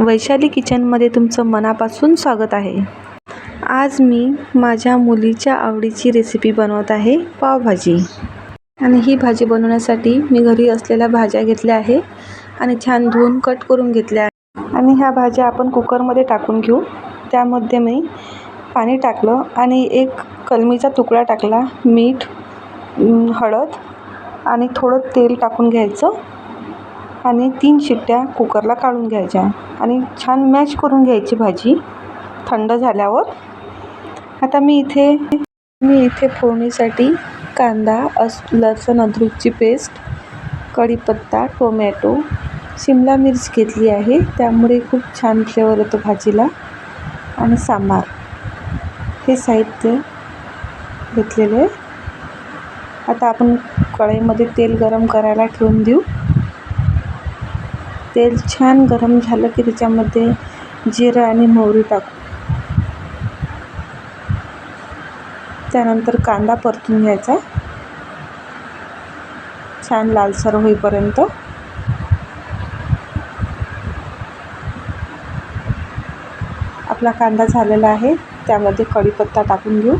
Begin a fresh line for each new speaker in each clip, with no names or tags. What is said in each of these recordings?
वैशाली किचनमध्ये तुमचं मनापासून स्वागत आहे. आज मी माझ्या मुलीच्या आवडीची रेसिपी बनवत आहे पावभाजी. आणि ही भाजी बनवण्यासाठी मी घरी असलेल्या भाज्या घेतल्या आहे आणि छान धुवून कट करून घेतल्या आहे. आणि ह्या भाज्या आपण कुकरमध्ये टाकून घेऊ. त्यामध्ये मी पाणी टाकलं आणि एक कलमीचा तुकडा टाकला मीठ हळद आणि थोडं तेल टाकून घ्यायचं. आणि तीन शिट्ट्या कुकरला काढून घ्यायच्या आणि छान मॅश करून घ्यायची भाजी थंड झाल्यावर. आता मी इथे मी इथे फोडणीसाठी कांदा अस लसूण अद्रकची पेस्ट कढीपत्ता टोमॅटो शिमला मिर्च घेतली आहे. त्यामुळे खूप छान फ्लेवर येतो भाजीला. आणि सांबार. हे साहित्य घेतलेलं आहे. आता आपण कढईमध्ये तेल गरम करायला ठेवून देऊ. तेल छान गरम झालं की त्याच्यामध्ये जिरं आणि मोहरी टाकू. त्यानंतर कांदा परतून घ्यायचा. छान लालसर होईपर्यंत. आपला कांदा झालेला आहे त्यामध्ये कढीपत्ता टाकून घेऊ.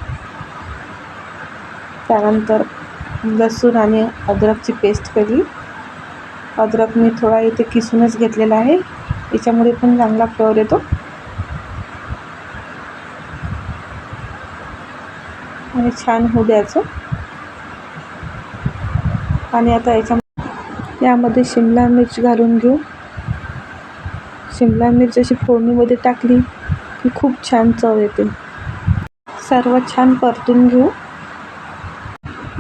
त्यानंतर लसूण आणि अद्रकची पेस्ट केली. अद्रक मी थोडा इथे किसूनच घेतलेला आहे. याच्यामुळे पण चांगला फ्लेवर येतो. आणि छान होऊ द्यायचं. आणि आता याच्या यामध्ये शिमला मिर्च घालून घेऊ. शिमला मिर्च अशी फोडणीमध्ये टाकली की खूप छान चव येते. सर्व छान परतून घेऊ.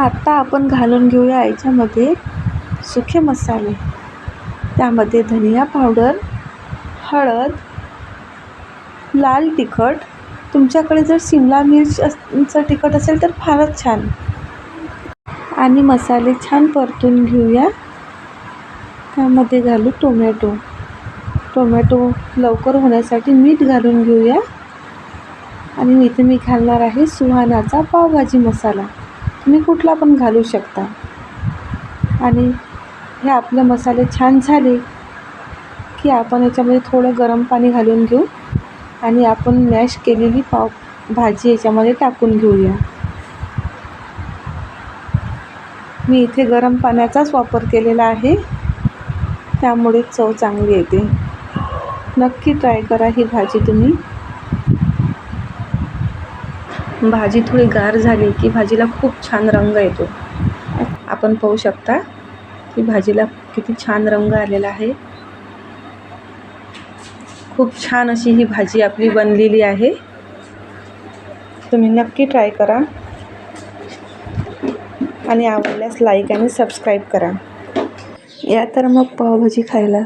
आत्ता आपण घालून घेऊया याच्यामध्ये सुखे मसाले. त्यामध्ये धनिया पावडर हळद लाल तिखट. तुमच्याकडे जर शिमला मिर्च अस तिखट असेल तर फारच छान. आणि मसाले छान परतून घेऊया. त्यामध्ये घालू टोमॅटो. टोमॅटो लवकर होण्यासाठी मीठ घालून घेऊया. आणि इथे मी घालणार आहे सुहानाचा पावभाजी मसाला. तुम्ही कुठला पण घालू शकता. आणि हे आपले मसाले छान झाले की आपण याच्यामध्ये थोडं गरम पाणी घालून घेऊ आणि आपण मॅश केलेली पाव भाजी याच्यामध्ये टाकून घेऊया. मी इथे गरम पाण्याचाच वापर केलेला आहे. त्यामुळे चव चांगली येते. नक्की ट्राय करा ही भाजी तुम्ही. भाजी थोडी गार झाली की भाजीला खूप छान रंग येतो. आपण पाहू शकता. की भाजीला किती छान रंग आलेला आहे. खूप छान अशी ही भाजी आपली बनलेली आहे. तुम्ही नक्की ट्राय करा. आणि आवडल्यास लाईक आणि सबस्क्राईब करा. या तर मग पावभाजी खायला.